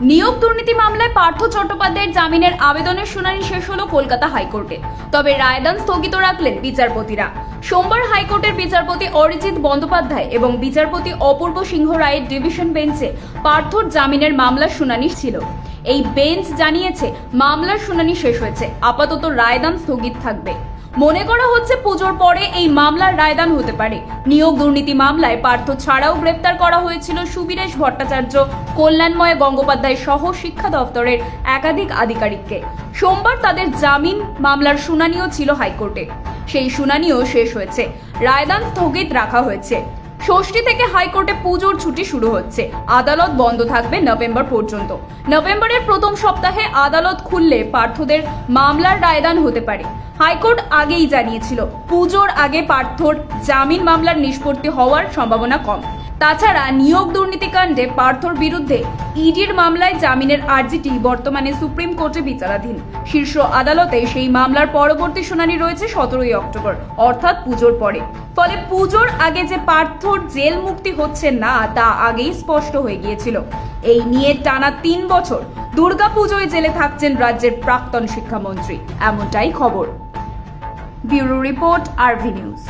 নিয়োগ দুর্নীতি মামলায় পার্থ চট্টোপাধ্যায়ের জামিনের আবেদনের শুনানি শেষ হলো কলকাতা হাইকোর্টে। তবে রায়দান স্থগিত রাখলেন বিচারপতিরা। সোমবার হাইকোর্টের বিচারপতি অরিজিৎ বন্দ্যোপাধ্যায় এবং বিচারপতি অপূর্ব সিংহ রায়ের ডিভিশন বেঞ্চে পার্থর জামিনের মামলার শুনানি ছিল। এই বেঞ্চ জানিয়েছে, মামলার শুনানি শেষ হয়েছে। আপাতত রায়দান স্থগিত থাকবে। মনে করা হচ্ছে পুজোর পরে এই মামলার রায়দান হতে পারে। নিয়োগ দুর্নীতি মামলায় পার্থ ছাড়াও গ্রেপ্তার করা হয়েছিল সুবীরেশ ভট্টাচার্য, কল্যাণময় গঙ্গোপাধ্যায় সহ শিক্ষা দফতরের একাধিক আধিকারিককে। সোমবার তাদের জামিন মামলার শুনানিও ছিল হাইকোর্টে। সেই শুনানিও শেষ হয়েছে। রায়দান স্থগিত রাখা হয়েছে। ষষ্ঠী থেকে হাইকোর্টে পুজোর ছুটি শুরু হচ্ছে। আদালত বন্ধ থাকবে নভেম্বর পর্যন্ত। নভেম্বরের প্রথম সপ্তাহে আদালত খুললে পার্থদের মামলার রায়দান হতে পারে। হাইকোর্ট আগেই জানিয়েছিল, পুজোর আগে পার্থর জামিন মামলার নিষ্পত্তি হওয়ার সম্ভাবনা কম। তাছাড়া নিয়োগ দুর্নীতিকাণ্ডে পার্থর বিরুদ্ধে ইডির মামলায় জামিনের আর্জিটি বর্তমানে সুপ্রিম কোর্টে বিচারাধীন। শীর্ষ আদালতে সেই মামলার পরবর্তী শুনানি রয়েছে সতেরোই অক্টোবর, অর্থাৎ পুজোর পরে। ফলে পুজোর আগে যে পার্থর জেল মুক্তি হচ্ছে না, তা আগেই স্পষ্ট হয়ে গিয়েছিল। এই নিয়ে টানা তিন বছর দুর্গাপুজোয় জেলে থাকছেন রাজ্যের প্রাক্তন শিক্ষামন্ত্রী। এমনটাই খবর। Bureau report, RV news.